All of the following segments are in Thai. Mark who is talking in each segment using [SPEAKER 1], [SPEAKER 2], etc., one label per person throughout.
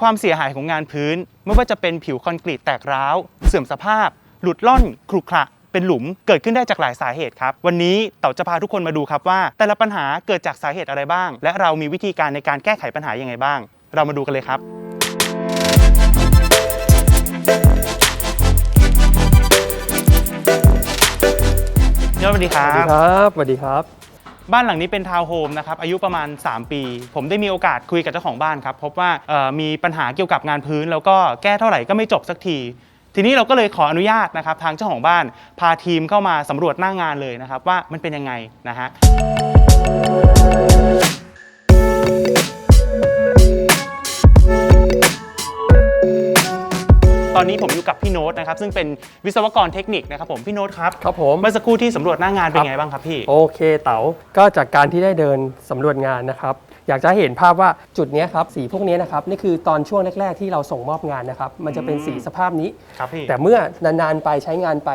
[SPEAKER 1] ความเสียหายของงานพื้น ไม่ว่าจะเป็นผิวคอนกรีตแตกร้าว เสื่อมสภาพ หลุดล่อนครุขระเป็นหลุมเกิดขึ้นได้จากหลายสาเหตุครับ วันนี้เต่าจะพาทุกคนมาดูครับว่า แต่ละปัญหาเกิดจากสาเหตุอะไรบ้าง และเรามีวิธีการในการแก้ไขปัญหายังไงบ้าง เรามาดูกันเลยครับยอดสวัสดีครั
[SPEAKER 2] วัสดี
[SPEAKER 1] บ
[SPEAKER 2] ครับสวัสดีครับ
[SPEAKER 1] บ้านหลังนี้เป็นทาวน์โฮมนะครับอายุประมาณ 3 ปี ผมได้มีโอกาสคุยกับเจ้าของบ้านครับพบว่าเอ่อมีปัญหาเกี่ยวกับงานพื้น แล้วก็แก้เท่าไหร่ก็ไม่จบสักที ทีนี้เราก็เลยขออนุญาตนะครับทางเจ้าของบ้านพาทีมเข้ามาสำรวจหน้างานเลยนะครับว่ามันเป็นยังไงนะฮะ ตอนนี้ผมอยู่กับพี่โน้ตนะครับซึ่งเป็นวิศวกรเทคนิคนะครับผมพี่โน้ตครับ
[SPEAKER 2] ครับผม
[SPEAKER 1] เมื่อสักครู่ที่สำรวจหน้างานเป็นไงบ้างครับพี่
[SPEAKER 2] โอเคเต๋าก็จากการที่ได้เดินสำรวจงานนะครับ อยากจะให้เห็นภาพว่าจุดเนี้ยครับสีพวกเนี้ยนะครับนี่คือตอนช่วงแรก ๆ ที่เราส่งมอบงานนะครับ มันจะเป็นสีสภาพนี้
[SPEAKER 1] ครับพี่
[SPEAKER 2] แต่เมื่อนานๆไปใช้งานไป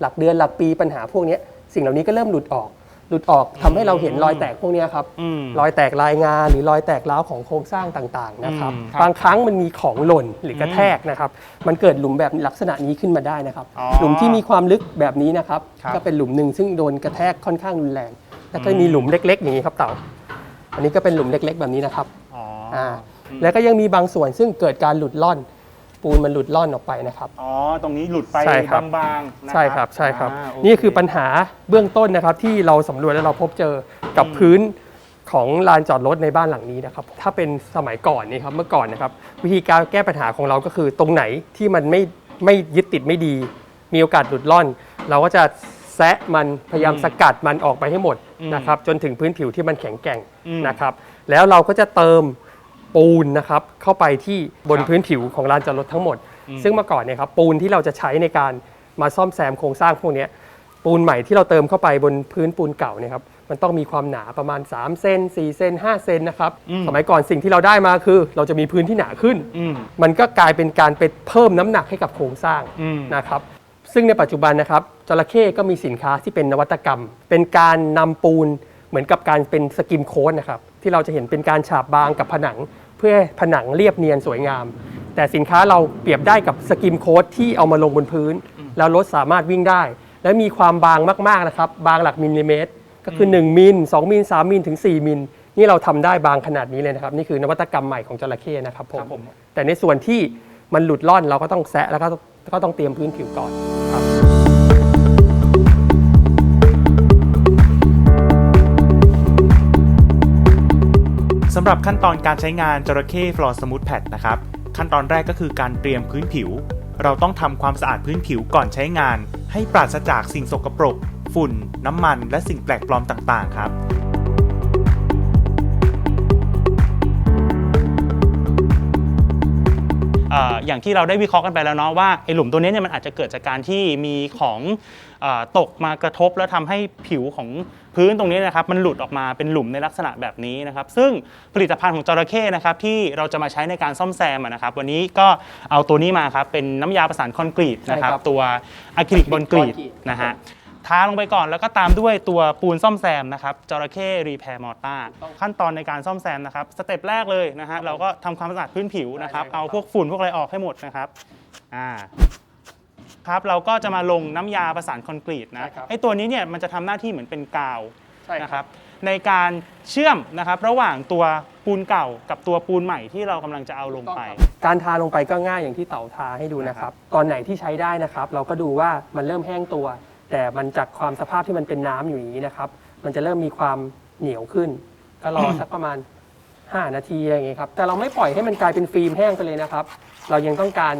[SPEAKER 2] หลักเดือนหลักปีปัญหาพวกเนี้ยสิ่งเหล่านี้ก็เริ่มหลุดออก หลุดออกทำให้เราเห็นรอยแตกพวกเนี้ยครับ
[SPEAKER 1] อืม
[SPEAKER 2] รอยแตกลายงานหรือรอยแตกร้าวของโครงสร้างต่างๆนะครับ
[SPEAKER 1] อืมครับ
[SPEAKER 2] บางครั้งมันมีของหล่นหรือกระแทกนะครับ มันเกิดหลุมแบบลักษณะนี้ขึ้นมาได้นะครับ
[SPEAKER 1] อ๋อ
[SPEAKER 2] หลุมที่มีความลึกแบบนี้นะครับ
[SPEAKER 1] ครับ
[SPEAKER 2] ก็เป็นหลุมหนึ่งซึ่งโดนกระแทกค่อนข้างรุนแรง แล้วก็มีหลุมเล็ก ๆ อย่างนี้ครับเต่า อันนี้ก็เป็นหลุมเล็ก ๆ แบบนี้นะครับ
[SPEAKER 1] อ๋อ
[SPEAKER 2] อ่าแล้วก็ยังมีบางส่วนซึ่งเกิดการหลุดล่อน ปูนมันหลุดล่อนออกไปนะครับ
[SPEAKER 1] อ๋อ ตรงนี้หลุดไป
[SPEAKER 2] ใช่ครับ
[SPEAKER 1] บางๆนะ
[SPEAKER 2] ใช่ครับใช่ครับา
[SPEAKER 1] โเนี่
[SPEAKER 2] คือปัญหาเบื้องต้นนะครับที่เราสำรวจและเราพบเจอกับ
[SPEAKER 1] อืม
[SPEAKER 2] พื้นของลานจอดรถในบ้านหลังนี้นะครับ ถ้าเป็นสมัยก่อนนี่ครับเมื่อก่อนนะครับ วิธีการแก้ปัญหาของเราก็คือตรงไหนที่มันไม่ไม่ยึดติดไม่ดี มีโอกาสหลุดล่อน เราก็จะแซะมันพยายามสกัดมันออกไปให้หมดนะครับ จนถึงพื้นผิวที่มันแข็งแกร่ง
[SPEAKER 1] อืม
[SPEAKER 2] นะครับ แล้วเราก็จะเติม ปูนนะครับเข้าไปที่บน
[SPEAKER 1] ครับ
[SPEAKER 2] พื้นผิวของลานจอดรถทั้งหมด
[SPEAKER 1] อืม
[SPEAKER 2] ซึ่งเมื่อก่อนเนี่ยครับปูนที่เราจะใช้ในการมาซ่อมแซมโครงสร้างพวกเนี้ยปูนใหม่ที่เราเติมเข้าไปบนพื้นปูนเก่าเนี่ยครับมันต้องมีความหนาประมาณ 3 เซน4 เซน5 เซนนะครับ
[SPEAKER 1] อืม
[SPEAKER 2] สมัยก่อนสิ่งที่เราได้มาคือ เราจะมีพื้นที่หนาขึ้น
[SPEAKER 1] อืม
[SPEAKER 2] มันก็กลายเป็นการไปเพิ่มน้ำหนักให้กับโครงสร้าง
[SPEAKER 1] อืม
[SPEAKER 2] นะครับซึ่งในปัจจุบันนะครับจระเข้ก็มีสินค้าที่เป็นนวัตกรรม เป็นการนำปูนเหมือนกับการเป็นสกิมโค้ดนะครับที่เราจะเห็นเป็นการฉาบบางกับผนัง เพื่อให้ผนังเรียบเนียนสวยงาม แต่สินค้าเราเปรียบได้กับสกิมโค้ดที่เอามาลงบนพื้น แล้วรถสามารถวิ่งได้ และมีความบางมากๆนะครับ บางหลักมิลลิเมตร ก็คือ 1 มิล 2 มิล 3 มิลถึง 4 มิล นี่เราทำได้บางขนาดนี้เลยนะครับ นี่คือนวัตกรรมใหม่ของจระเข้นะครับผ
[SPEAKER 1] ค
[SPEAKER 2] ม
[SPEAKER 1] รับผม
[SPEAKER 2] แต่ในส่วนที่มันหลุดล่อนเราก็ต้องแซะแล้วก็ก็ต้องเตรียมพื้นผิวก่อนครับ
[SPEAKER 1] หรับขั้นตอนการใช้งานจระเข้ฟลอร์สมูทแพดนะครับ ขั้นตอนแรกก็คือการเตรียมพื้นผิว เราต้องทำความสะอาดพื้นผิวก่อนใช้งาน ให้ปราศจากสิ่งสกปรก ฝุ่น น้ำมัน และสิ่งแปลกปลอมต่างๆ ครับ อ่ออย่างที่เราได้วิเคราะห์กันไปแล้วเนาะว่าไอหลุมตัวนี้เนี่ยมันอาจจะเกิดจากการที่มีของเออตกมากระทบแล้วทำให้ผิวของพื้นตรงนี้นะครับมันหลุดออกมาเป็นหลุมในลักษณะแบบนี้นะครับ ซึ่งผลิตภัณฑ์ของจระเข้นะครับที่เราจะมาใช้ในการซ่อมแซมอะนะครับ วันนี้ก็เอาตัวนี้มาครับเป็นน้ำยาประสานคอนกรีตนะครับ
[SPEAKER 2] ใช่ครับ
[SPEAKER 1] ตัวอะคริลิกบอนกรีต
[SPEAKER 2] คอนกรีต
[SPEAKER 1] นะฮะ ทาลงไปก่อนแล้วก็ตามด้วยตัวปูนซ่อมแซมนะครับจระเข้รีแพร์มอร์ตาขั้นตอนในการซ่อมแซมนะครับสเต็ปแรกเลยนะฮะเราก็ทำความสะอาดพื้นผิวนะครับ
[SPEAKER 2] ได้เลยครับ
[SPEAKER 1] เอาพวกฝุ่นพวกอะไรออกให้หมดนะครับอ่าครับเราก็จะมาลงน้ำยาประสานคอนกรีตนะไอตัวนี้เนี่ยมันจะทำหน้าที่เหมือนเป็นกาว
[SPEAKER 2] ใช่
[SPEAKER 1] นะ
[SPEAKER 2] ค
[SPEAKER 1] ครับรับในการเชื่อมนะครับระหว่างตัวปูนเก่ากับตัวปูนใหม่ที่เรากำลังจะเอาลงไป
[SPEAKER 2] การทาลงไปก็ง่ายอย่างที่เต่าทาให้ดูนะครับ ตอนไหนที่ใช้ได้นะครับ เราก็ดูว่ามันเริ่มแห้งตัว แต่มันจากความสภาพที่มันเป็นน้ำอยู่อย่างนี้นะครับ มันจะเริ่มมีความเหนียวขึ้น ก็รอสักประมาณ 5 นาทีอะไรอย่างเงี้ยครับ แต่เราไม่ปล่อยให้มันกลายเป็นฟิล์มแห้งไปเลยนะครับ เรายังต้องการ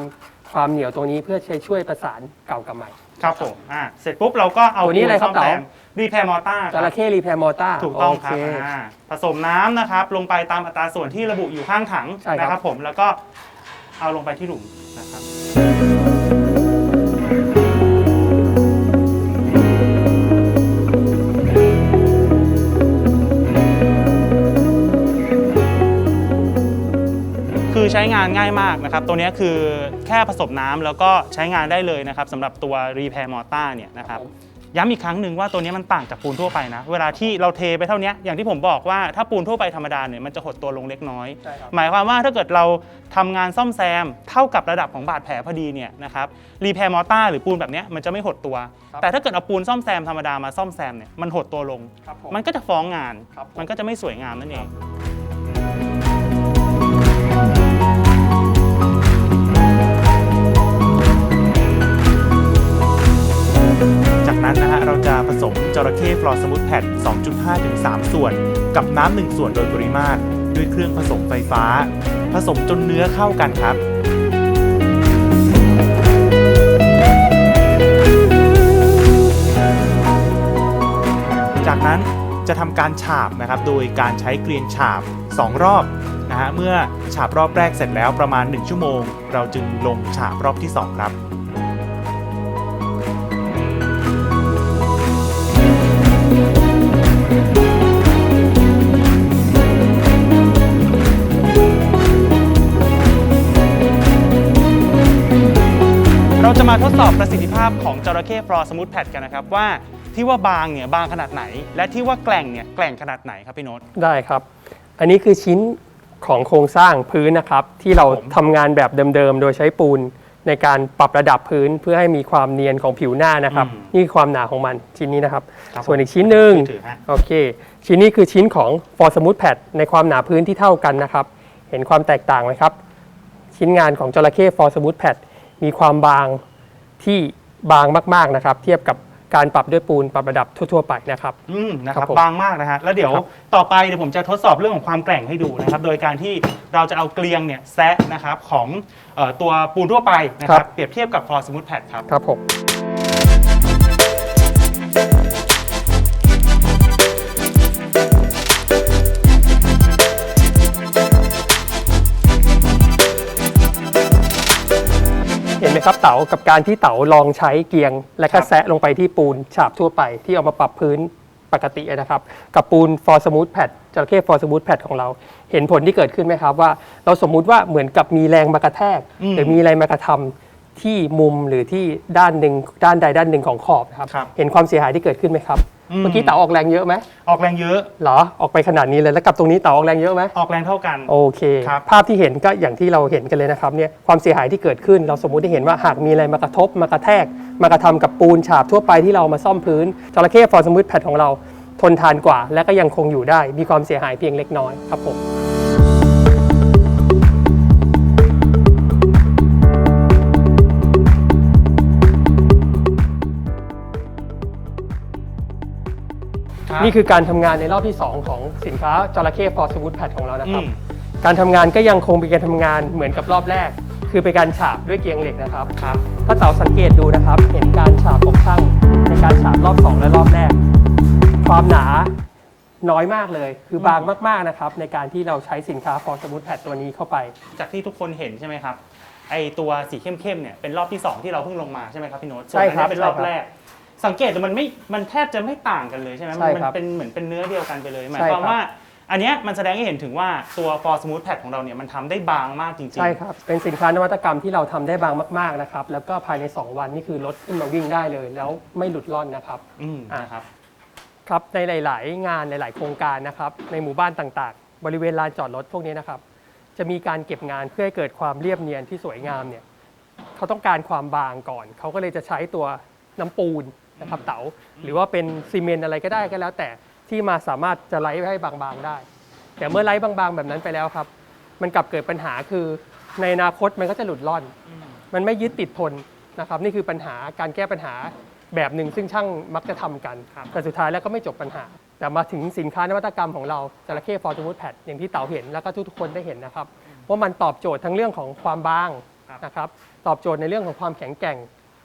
[SPEAKER 2] ความเหนียวตัวนี้เพื่อใช้ช่วยประสานเก่ากับใหม่
[SPEAKER 1] ครับผมอ่าเสร็จปุ๊บเราก็เอา
[SPEAKER 2] ตัวนี้อะไรครับ
[SPEAKER 1] ปูซ่มแซม
[SPEAKER 2] เต๋า
[SPEAKER 1] รีแพร์มอร์ตา
[SPEAKER 2] จระเข้รีแพร์มอร์ตา
[SPEAKER 1] ถูกต้องครับอ่าผสมน้ำนะครับ ลงไปตามอัตราส่วนที่ระบุอยู่ข้างถัง
[SPEAKER 2] ใช่ครับ
[SPEAKER 1] นะครับ ผมแล้วก็เอาลงไปที่หลุมนะครับ คือใช้งานง่ายมากนะครับ ตัวนี้คือแค่ผสมน้ำแล้วก็ใช้งานได้เลยนะครับสำหรับตัว Repair Mortar เนี่ยนะครับย้ำอีกครั้งหนึ่งว่าตัวนี้มันต่างจากปูนทั่วไปนะ เวลาที่เราเทไปเท่านี้อย่างที่ผมบอกว่าถ้าปูนทั่วไปธรรมดาเนี่ยมันจะหดตัวลงเล็กน้อย
[SPEAKER 2] ใช่ครับ
[SPEAKER 1] หมายความว่าถ้าเกิดเราทำงานซ่อมแซม เท่ากับระดับของบาดแผลพอดีเนี่ยนะครับรีแพร์มอต้าหรือปูนแบบเนี้ยมันจะไม่หดตัว
[SPEAKER 2] ครับ
[SPEAKER 1] แต่ถ้าเกิดเอาปูนซ่อมแซมธรรมดามาซ่อมแซมเนี่ยมันหดตัวลง
[SPEAKER 2] ครับผม
[SPEAKER 1] มันก็จะฟ้องงาน
[SPEAKER 2] ครับผม
[SPEAKER 1] มันก็จะไม่สวยงามนั่นเอง นั้นนะฮะเราจะผสมจระเข้ฟลอสมูทแพด2.5ถึง3ส่วน กับน้ำ1ส่วนโดยปริมาตร ด้วยเครื่องผสมไฟฟ้า ผสมจนเนื้อเข้ากันครับจากนั้นจะทำการฉาบนะครับโดยการใช้เกลียนฉาบ 2 รอบนะฮะเมื่อฉาบรอบแรกเสร็จแล้วประมาณ 1 ชั่วโมง เราจึงลงฉาบรอบที่ 2 ครับ ดสอบประสิทธิภาพของจระเข้ฟลอสมูทแพดกันนะครับว่าที่ว่าบางเนี่ยบางขนาดไหน และที่ว่าแกล่งเนี่ยแกล่งขนาดไหนครับพี่โน้ต
[SPEAKER 2] ได้ครับ อันนี้คือชิ้นของโครงสร้างพื้นนะครับ ที่เรา
[SPEAKER 1] ครับผม
[SPEAKER 2] ทำงานแบบเดิมๆ โดยใช้ปูนในการปรับระดับพื้นเพื่อให้มีความเนียนของผิวหน้านะครับนี่คือความหนาของมันชิ้นนี้นะครับ
[SPEAKER 1] ครับ
[SPEAKER 2] ส่วนอีกชิ้นหนึ่ง
[SPEAKER 1] ถือฮะ
[SPEAKER 2] โอเค ชิ้นนี้คือชิ้นของ For Smooth Pad ในความหนาพื้นที่เท่ากันนะครับ เห็นความแตกต่างไหมครับ ชิ้นงานของจระเข้ For Smooth Pad มีความบาง ที่บางมากๆนะครับ เทียบกับการปรับด้วยปูนปรับระดับทั่ว ๆ ไปนะครับ
[SPEAKER 1] อืมนะค
[SPEAKER 2] ครั
[SPEAKER 1] รับบ
[SPEAKER 2] ผม
[SPEAKER 1] บางมากนะฮะแล้วเดี๋ยว
[SPEAKER 2] ครับ
[SPEAKER 1] ต่อไปเดี๋ยวผมจะทดสอบเรื่องของความแกร่งให้ดูนะครับ โดยการที่เราจะเอาเกลียงเนี่ยแซะนะครับของเอ่อตัวปูนทั่วไปนะครับเปรียบเทียบกับฟลอสมูทแพดครับ
[SPEAKER 2] ครับผม เห็นไหมครับเต๋ากับการที่เต๋าลองใช้เกียง และก็
[SPEAKER 1] ครับ
[SPEAKER 2] แซะลงไปที่ปูนฉาบทั่วไป ที่เอามาปรับพื้นปกตินะครับ กับปูน for smooth pad จระเข้ for smooth pad ของเรา เห็นผลที่เกิดขึ้นไหมครับว่า เราสมมุติว่าเหมือนกับมีแรงมากระแทก
[SPEAKER 1] อืม
[SPEAKER 2] หรือมีอะไรมากระทำที่มุมหรือที่ด้านหนึ่งด้านใดด้านหนึ่งของขอบนะครับ
[SPEAKER 1] ครับ
[SPEAKER 2] เห็นความเสียหายที่เกิดขึ้นไหมครับ
[SPEAKER 1] อืม
[SPEAKER 2] เมื่อกี้เต๋าออกแรงเยอะไหม
[SPEAKER 1] ออกแรงเยอะ
[SPEAKER 2] เหรอออกไปขนาดนี้เลยแล้วกับตรงนี้เต๋าออกแรงเยอะไหม
[SPEAKER 1] ออกแรงเท่ากัน
[SPEAKER 2] โอเค
[SPEAKER 1] ครับ
[SPEAKER 2] ภาพที่เห็นก็อย่างที่เราเห็นกันเลยนะครับเนี่ยความเสียหายที่เกิดขึ้นเราสมมุติได้เห็นว่าหากมีอะไรมากระทบมากระแทก มากระทำกับปูนฉาบทั่วไปที่เรามาซ่อมพื้นจระเข้ฟอร์สมูทแพดของเรา ทนทานกว่า และก็ยังคงอยู่ได้มีความเสียหายเพียงเล็กน้อยครับผม นี่คือการทำงานในรอบที่ 2 ของสินค้าจระเข้ฟอร์สมูทแพดของเรานะ
[SPEAKER 1] อื
[SPEAKER 2] ครับ
[SPEAKER 1] ม
[SPEAKER 2] การทำงานก็ยังคงเป็นการทำงานเหมือนกับรอบแรก คือเป็นการฉาบด้วยเกียงเหล็กนะครับ
[SPEAKER 1] ครับ
[SPEAKER 2] ถ้าเต๋าสังเกตดูนะครับ เห็นการฉาบของช่างในการฉาบรอบ 2 และรอบแรก ความหนาน้อยมากเลย คือบางมากๆนะครับ ในการที่เราใช้สินค้า For Smooth Pad ตัวนี้เข้าไป
[SPEAKER 1] จากที่ทุกคนเห็นใช่ไหมครับ ไอตัวสีเข้มๆเนี่ยเป็นรอบที่ 2 ที่เราเพิ่งลงมาใช่ไหมครับพี่โน้ต
[SPEAKER 2] ใช่ครับ
[SPEAKER 1] ส่วนอันนี้เป็นรอบ
[SPEAKER 2] ใช่ครับ
[SPEAKER 1] แรก สังเกตดูมันไม่มันแทบจะไม่ต่างกันเลยใช่ไหม
[SPEAKER 2] ใช่
[SPEAKER 1] มั
[SPEAKER 2] ครับ
[SPEAKER 1] เป็นเหมือนเป็นเนื้อเดียวกันไปเลยหมาย
[SPEAKER 2] ใช่
[SPEAKER 1] ความ
[SPEAKER 2] ครับ
[SPEAKER 1] ว่า อันเนี้ยมันแสดงให้เห็นถึงว่าตัว For Smooth Pad ของเราเนี่ยมันทำได้บางมากจริงๆ
[SPEAKER 2] ใช่ครับ เป็นสินค้านวัตกรรมที่เราทำได้บางมาก ๆ นะครับ แล้วก็ภายใน 2 วันนี่คือรถขึ้นมาวิ่งได้เลย แล้วไม่หลุดล่อนนะครับ
[SPEAKER 1] อืม
[SPEAKER 2] อะ
[SPEAKER 1] นะครับ
[SPEAKER 2] ครับ ในหลาย ๆ งานหลาย ๆ โครงการนะครับ ในหมู่บ้านต่าง ๆ บริเวณลานจอดรถพวกนี้นะครับ จะมีการเก็บงานเพื่อให้เกิดความเรียบเนียนที่สวยงามเนี่ย เขาต้องการความบางก่อน เขาก็เลยจะใช้ตัวน้ำปูน นะครับเต๋าหรือว่าเป็นซีเมนต์อะไรก็ได้ก็แล้ว แต่ที่มาสามารถจะไล่ให้บางๆได้ แต่เมื่อไล่บางๆ แบบนั้นไปแล้วครับ มันกลับเกิดปัญหาคือในอนาคตมันก็จะหลุดล่อน มันไม่ยึดติดทนนะครับนี่คือปัญหาการแก้ปัญหาแบบหนึ่งซึ่งช่างมักจะทำกัน แต่สุดท้ายแล้วก็ไม่จบปัญหา แต่มาถึงสินค้านวัตกรรมของเราจระเข้ฟอร์จูนแพดอย่างที่เต๋าเห็นแล้วก็ทุกๆคนได้เห็นนะครับว่ามันตอบโจทย์ทั้งเรื่องของความบาง
[SPEAKER 1] ครับ
[SPEAKER 2] นะครับตอบโจทย์ในเรื่องของความแข็งแกร่ง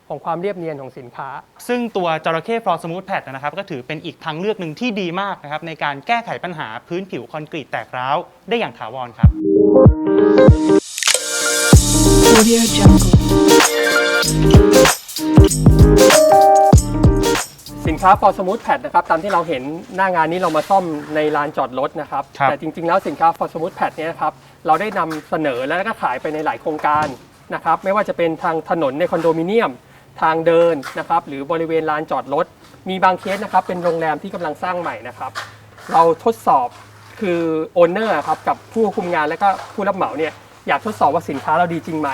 [SPEAKER 2] ของความเรียบเนียนของสินค้า
[SPEAKER 1] ซึ่งตัวจระเข้ For Smooth Pad นะครับก็ถือเป็นอีกทางเลือกหนึ่งที่ดีมากนะครับในการแก้ไขปัญหาพื้นผิวคอนกรีตแตกร้าวได้อย่างถาวรครับ
[SPEAKER 3] Audio Jungle.
[SPEAKER 2] สินค้า For Smooth Pad นะครับตามที่เราเห็นหน้างานนี้เรามาซ่อมในลานจอดรถนะครับ
[SPEAKER 1] ครับ
[SPEAKER 2] แต่จริงๆแล้วสินค้า For Smooth Pad เนี่ยนะครับเราได้นำเสนอและก็ขายไปในหลายโครงการนะครับไม่ว่าจะเป็นทางถนนในคอนโดมิเนียม ทางเดินนะครับ หรือบริเวณลานจอดรถ มีบางเคสนะครับ เป็นโรงแรมที่กำลังสร้างใหม่นะครับ เราทดสอบคือโอนเนอร์ครับกับผู้คุมงานและก็ผู้รับเหมาเนี่ยอยากทดสอบว่าสินค้าเราดีจริงไหม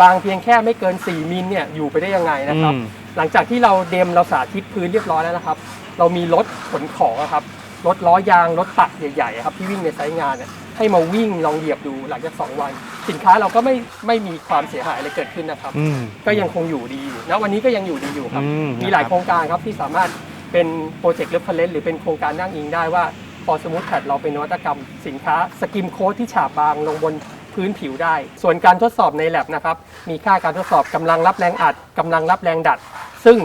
[SPEAKER 2] บางเพียงแค่ไม่เกิน 4 มิลเนี่ยอยู่ไปได้ยังไงนะครับ
[SPEAKER 1] อืม
[SPEAKER 2] หลังจากที่เราเดมเราสาธิตพื้นเรียบร้อยแล้วนะครับ เรามีรถขนของอะครับ รถล้อยางรถตักใหญ่ๆอะครับที่วิ่งในไซต์งานเนี่ยให้มาวิ่งลองเหยียบดูหลังจาก2วัน สินค้าเราก็ไม่ไม่มีความเสียหายอะไรเกิดขึ้นนะครับ
[SPEAKER 1] อืม
[SPEAKER 2] ก็ยังคงอยู่ดีอยู่นะวันนี้ก็ยังอยู่ดีอยู่ครับ
[SPEAKER 1] อืม
[SPEAKER 2] มีหลาย
[SPEAKER 1] นะครับ
[SPEAKER 2] โครงการครับที่สามารถเป็นโปรเจกต์เรฟเฟรนซ์หรือเป็นโครงการนั่งอิงได้ว่าพอสมมติแพดเราเป็นนวัตกรรม สินค้าสกิมโค้ดที่ฉาบบางลงบนพื้นผิวได้ ส่วนการทดสอบใน l ลบนะครับ มีค่าการทดสอบกำลังรับแรงอัดกำลังรับแรงดัด ซึ่ง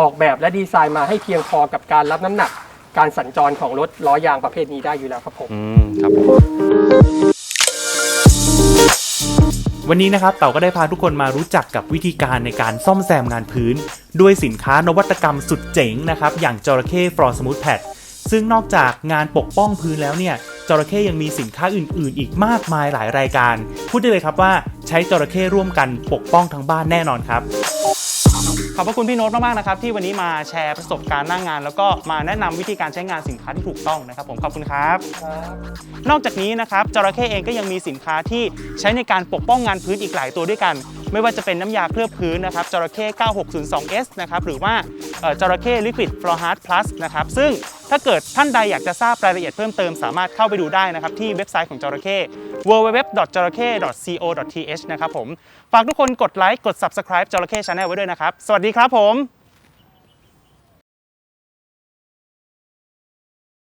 [SPEAKER 2] ออกแบบและดีไซน์มาให้เพียงพอกับการรับน้ำหนัก การสัญจรของรถล้อยางประเภทนี้ได้อยู่แล้วครับผม
[SPEAKER 1] อืมครับผม
[SPEAKER 4] วันนี้นะครับเต่าก็ได้พาทุกคนมารู้จักกับวิธีการในการซ่อมแซมงานพื้น ด้วยสินค้านวัตกรรมสุดเจ๋งนะครับ อย่างจระเข้ฟลอสมูทแพดซึ่งนอกจากงานปกป้องพื้นแล้วเนี่ยจระเข้ยังมีสินค้าอื่น ๆ อีกมากมายหลายรายการ พูดได้เลยครับว่าใช้จระเข้ร่วมกันปกป้องทั้งบ้านแน่นอนครับ
[SPEAKER 1] ขอบพระคุณพี่โน้ตมากๆนะครับที่วันนี้มาแชร์ประสบการณ์หน้างงาน แล้วก็มาแนะนำวิธีการใช้งานสินค้าที่ถูกต้องนะครับผมขอบคุณครับ นอกจากนี้นะครับจระเข้เองก็ยังมีสินค้าที่ใช้ในการปกป้องงานพื้นอีกหลายตัวด้วยกัน ไม่ว่าจะเป็นน้ำยาเคลือบพื้นนะครับจระเข้ 9602S นะครับหรือว่าเอ่อจระเข้ Liquid f l o r Hard Plus นะครับซึ่ง ถ้าเกิดท่านใดอยากจะทราบรายละเอียดเพิ่มเติมสามารถเข้าไปดูได้นะครับที่เว็บไซต์ของจระเข้ www.jorake.co.th นะครับผม ฝากทุกคนกดไลค์กด Subscribe จระเข้ช anel ไว้ด้วยนะครับ สวัสดีครับผม